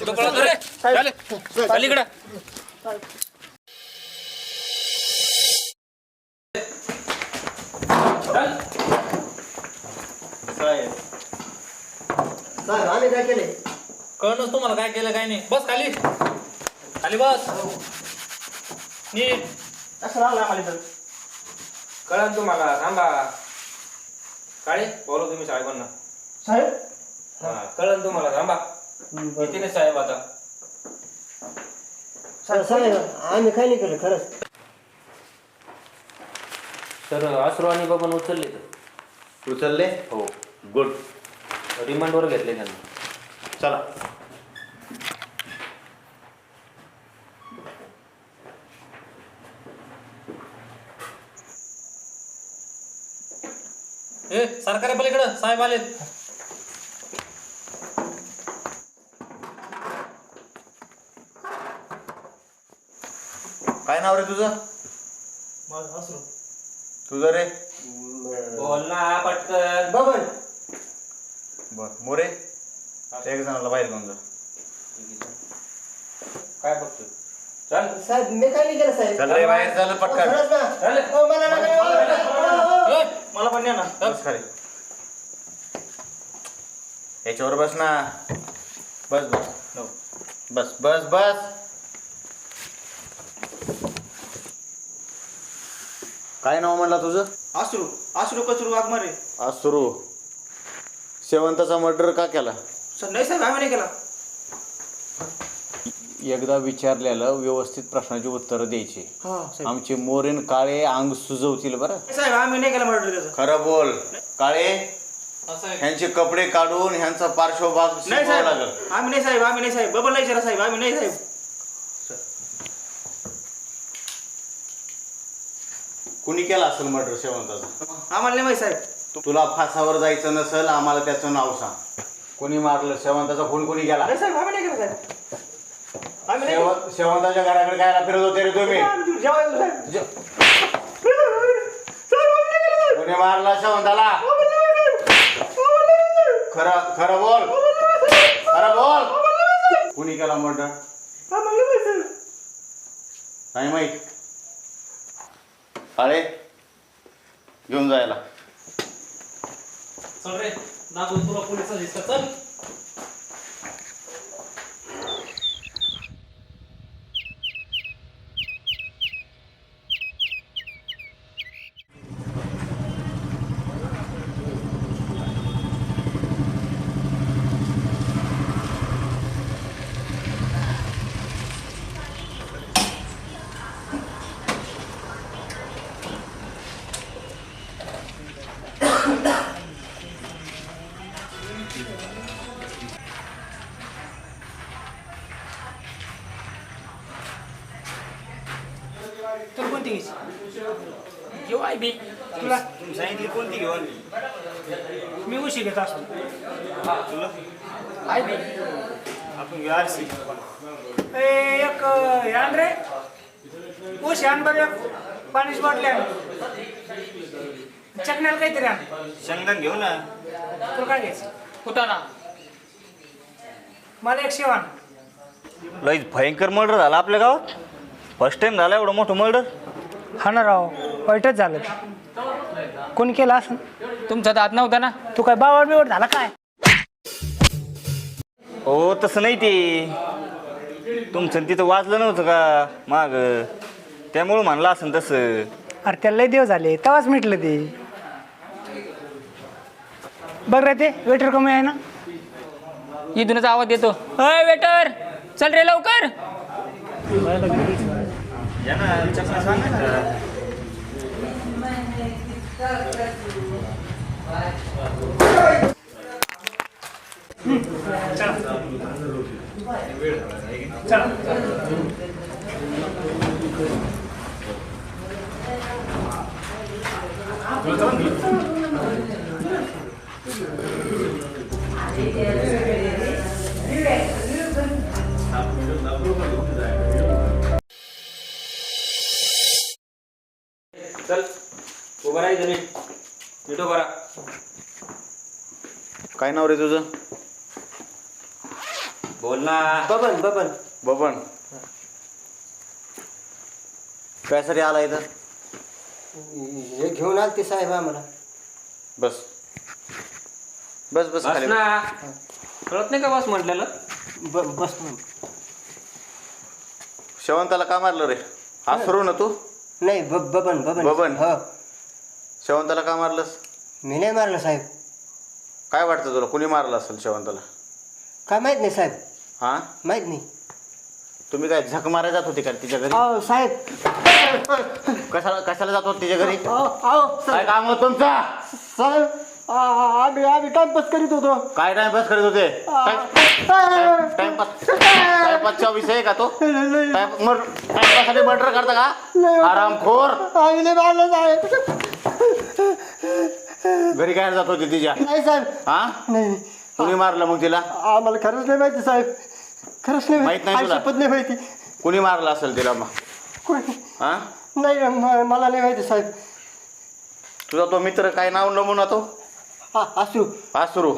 इकडं चल साहेब साहेब आम्ही काय केले? कळणच तुम्हाला काय केलं काय नाही. बस खाली. खाली बस. नीट. कसं लावलं आम्हाला इथं कळण तुम्हाला. थांबा. काळे बोलव तुम्ही साहेबांना साहेब? हा कळण तुम्हाला. थांबा. येते ना साहेब आता. साहेब आम्ही काय नाही केलं खरंच. तर आसरू आणि बाबा उचलले तर? उचलले? हो. गुड रिमांडवर घेतले त्यांना. चला. ए सरकारी पलीकडं. साहेब आले काय नाव रे तुझं? माझं हसरू तुझं रे? बोल ना पटकन बबन बर मोरे. एक जणाला बाहेर घेऊन जा. काय बघतो चल. साहेब मी काय नाही केलं साहेब? चल रे बाहेर चल अहो, पटकन. खरंच ना. चालेल. अहो, मला नका येऊ. पण द्या ना बस खाली. याच्यावर बस ना. बस बस. बस बस बस. काय नाव म्हणला तुझं? आसरू. आसरू कचरू वाघमारे. आज सुरू शेवंताचा मर्डर का केला? सर नाही साहेब आम्ही नाही केला. एकदा विचारलेलं व्यवस्थित प्रश्नाची उत्तरं द्यायची. हा साहेब. आमचे मोरेन काळे अंग सुजवतील बरं. साहेब आम्ही नाही केला मर्डर त्याचं. खरं बोल. काळे. ह्यांचे कपडे काढून ह्यांचा पार्श्वभाग नाही साहेब लागल. आम्ही नाही साहेब आम्ही नाही साहेब. बबन नाही विचारा साहेब आम्ही नाही साहेब. कुणी केला असेल मर्डर शेवंताचा? आम्हाला नाही माहिती साहेब. तुला फासावर जायचं नसेल आम्हाला त्याचं नाव सांग. कोणी मारलं शेवंताचा खून कोणी केला? नाही साहेब आम्ही नाही केला साहेब. आम्ही नाही केला. शेव- शेवंताच्या घराकडे काय फिरत होते रे तुम्ही. आम्ही तिकडे जेवायला साहेब. ज- साहेब, आम्ही नाही केलं, साहेब. कोणी मारला शेवंताला? आम्ही नाही केलं, साहेब. खरं खरं बोल. खरं बोल. कुणी केला मर्डर आम्हाला नाही माहिती, साहेब. नाही माहीत. अरे घेऊन जायला. चल रे दाखवून तुला पोलिसात दिसतं चल. तुला कोणती घ्यायची? घेऊ आई बी. तुला? सांगितली कोणती घेऊन मी उशी घेत असतो. आई बी. आपण घेऊ आरसी. एक हे आण रे. उशी आण बरं एक. पाणीच बाटली आण. चकण्याला काहीतरी आण. शेंगदाण घेऊ ना. तुला काय घ्यायचं? कुठं मला एक शेवाण लई भयंकर मर्डर झाला आपल्या गावात. फर्स्ट टाइम झाला एवढं मोठं मर्डर हा ना राव वाईटच झालं. कोणी केलं असं? तुमचा दात नव्हता ना? तू काय बावड बिवड झाला काय? हो तसं नाही ते. तुमचं तिथं वाजलं नव्हतं का? माग. त्यामुळं म्हणलं असं तसं. अरे त्याला लय देव झाले. तेव्हाच मिटलं ते. बघ रे ते वेटर कमी आहे ना? इथूनच आवाज येतो अय वेटर चल रे लवकर! या ना चष्मा सांगायचा चल उभं राहायचं नीट नीट राहा काय नाव रे तुझं? बोल ना. बबन बबन. बबन. कायसाठी आला इथं? हे घेऊन आलते साहेब आम्हाला. बस. बस बस बस खाली. ना. कळत नाही का बस म्हटलेलं? ब बस. शेवंताला का मारलं रे? आज सुरू ना तू. नाही ब बबन बबन. बबन? हो. शेवंताला का मारलंस? मी नाही मारलं साहेब. काय वाटतं तुला? कुणी मारलं असेल शेवंताला? काय माहीत नाही साहेब. हा? माहीत नाही. तुम्ही काय झक मारायला जात होते का तिच्या घरी? अहो साहेब. कशाला कशाला जात होते तिच्या घरी? अहो अहो, काय साहेब. काम होतं तुमचा? साहेब आ- आ- आम्ही आम्ही टाइमपास करीत होतो. काय टाइमपास करत होते? आ- टाइमपास टाइमपासचा विषय आहे का तो? नाही टाइम मर टाइमपाससाठी मर्डर करता का? आरामखोर. आम्ही नाही मारलं साहेब घरी काय जात होते तिच्या? नाही साहेब. हा नाही. कुणी मारलं मग तिला? आम्हाला खरंच नाही माहिती साहेब. खरंच नाही माहीत नाही तुला? शपथ नाही माहिती. कुणी मारलं असेल तिला मग? कोणी? हा नाही म- मला नाही माहिती साहेब. तुझा तो मित्र काय नाव नमुना तो? असू आसरू.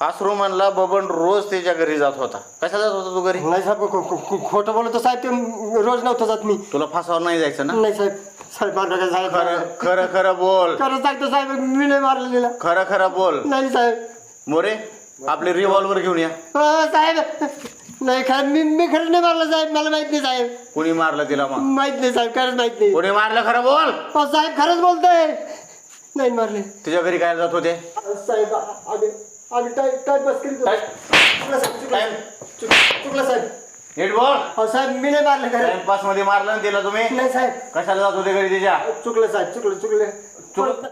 आसरू. म्हणला बबन रोज त्याच्या घरी जात होता. कशा जात होता तू घरी? नाही साहेब खो- खो- खो- खोटं बोलतो साहेब ते रोज नव्हतं जात मी. तुला फासावर नाही जायचं ना? नाही साहेब साहेब मारलं का साहेब खरं खरं खरं बोल. खरं सांगतो साहेब मी नाही मारलं तिला खरं खरं बोल. नाही साहेब. मोरे आपले रिव्हॉल्वर घेऊन या. हो, साहेब. नाही खरं मी मी खरं नाही मारलं साहेब मला माहीत नाही साहेब. कुणी मारलं तिला मग? माहीत नाही साहेब खरंच माहीत नाही. कुणी मारलं खरं बोल? हो साहेब खरंच बोलतोय. नाही मारले. तुझ्या घरी काय जात होते? साहेब आम्ही आम्ही टाइम टाइमपास करीत होतो. चुकलं साहेब, चुकलं. चुक- चुकलं साहेब. नीट बोल. हो साहेब मी नाही मारलं खरं टाइमपासमध्ये मारलं ना तिला तुम्ही? नाही साहेब. कशाला जात होते घरी तिच्या? चुकलं साहेब चुकलं चुकलं. चुक-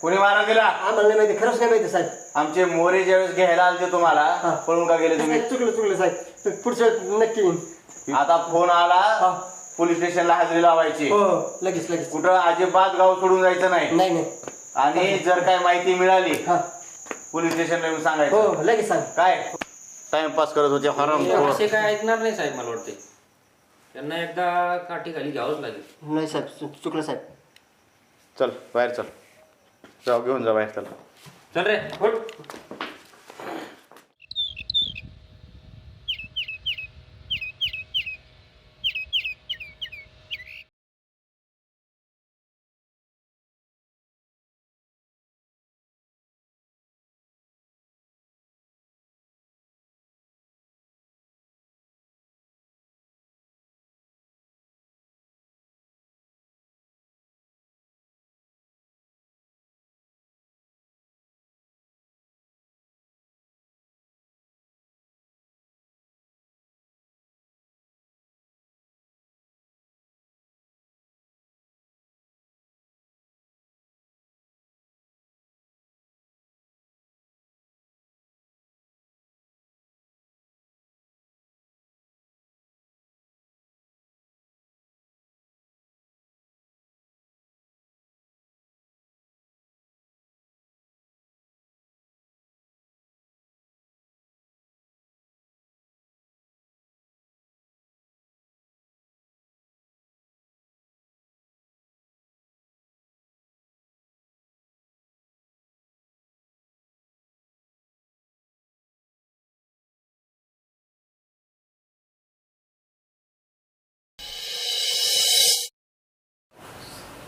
कुणी मारलं तिला? आम्हाला नाही माहिती खरंच नाही माहिती साहेब. आमचे मोरे ज्यावेळेस घ्यायला आलते तुम्हाला. पळून का गेले तुम्ही? साहेब, चुकलं चुकलं साहेब. पुढच्या वेळेस नक्की येईन. आता फोन आला. हा. पोलीस स्टेशनला हजेरी लावायची. हो हो लगेच लगेच. कुठं अजिबात गाव सोडून जायचं नाही. नाही नाही. आणि जर काय माहिती मिळाली हा. पोलीस स्टेशनला येऊन हो सांगायचं लगेच सांग. काय? टाइमपास करत होते हराम असे काय ऐकणार नाही साहेब मला वाटते. त्यांना एकदा काठी खाली घ्यावंच लागेल. नाही साहेब चुकलं साहेब. चल बाहेर चल. जाऊ घेऊन जा बाहेर चल. चल रे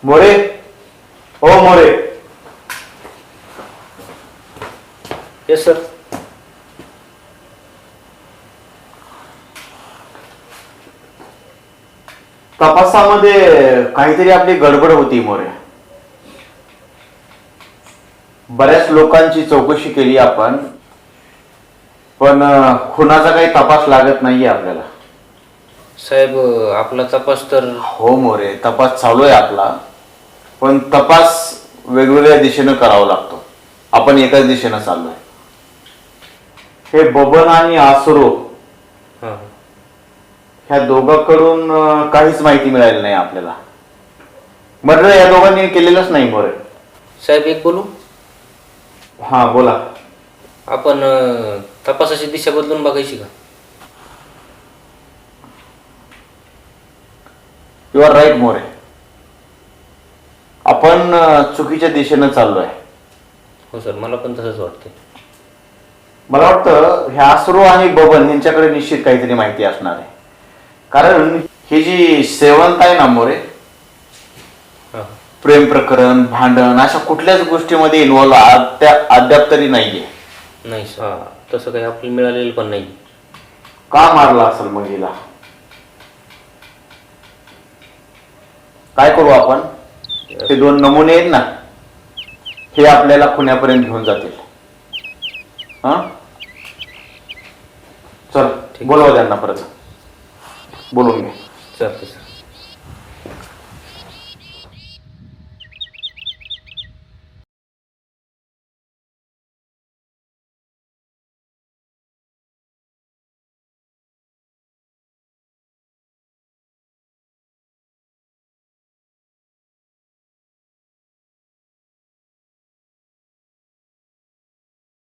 मोरे? हो मोरे. येस सर तपासामध्ये काहीतरी आपली गडबड होती मोरे. बऱ्याच लोकांची चौकशी केली आपण पण खुनाचा काही तपास लागत नाहीये आपल्याला. साहेब आपला तपास तर हो मोरे. तपास चालू आहे आपला. पण तपास वेगवेगळ्या दिशेनं करावा लागतो. आपण एकाच दिशेनं चाललोय. हे बबन आणि आसरो ह्या दोघांकडून काहीच माहिती मिळाली नाही आपल्याला. मर्डर या दोघांनी केलेलंच नाही मोरे साहेब एक बोलू? हा बोला. आपण अं, तपासाची दिशा बदलून बघायची का? You are right More. आपण अं, चुकीच्या दिशेनं चाललोय. हो सर मला पण तसंच वाटतंय. मला वाटतं ह्या आसरू आणि बबन यांच्याकडे निश्चित काहीतरी माहिती असणार आहे. कारण ही जी सेवंत आहे ना मोरे हा. प्रेम प्रकरण भांडण अशा कुठल्याच गोष्टीमध्ये इन्व्हॉल्व अद्याप तरी नाहीये. नाही हा तसं काही आपल्याला मिळालेलं पण नाही. का मारला असेल मग हिला? काय करू आपण? ते दोन नमुने आहेत ना हे आपल्याला पुण्यापर्यंत घेऊन जातील. हा? चल बोलवा त्यांना परत. बोलून घे. चालतं सर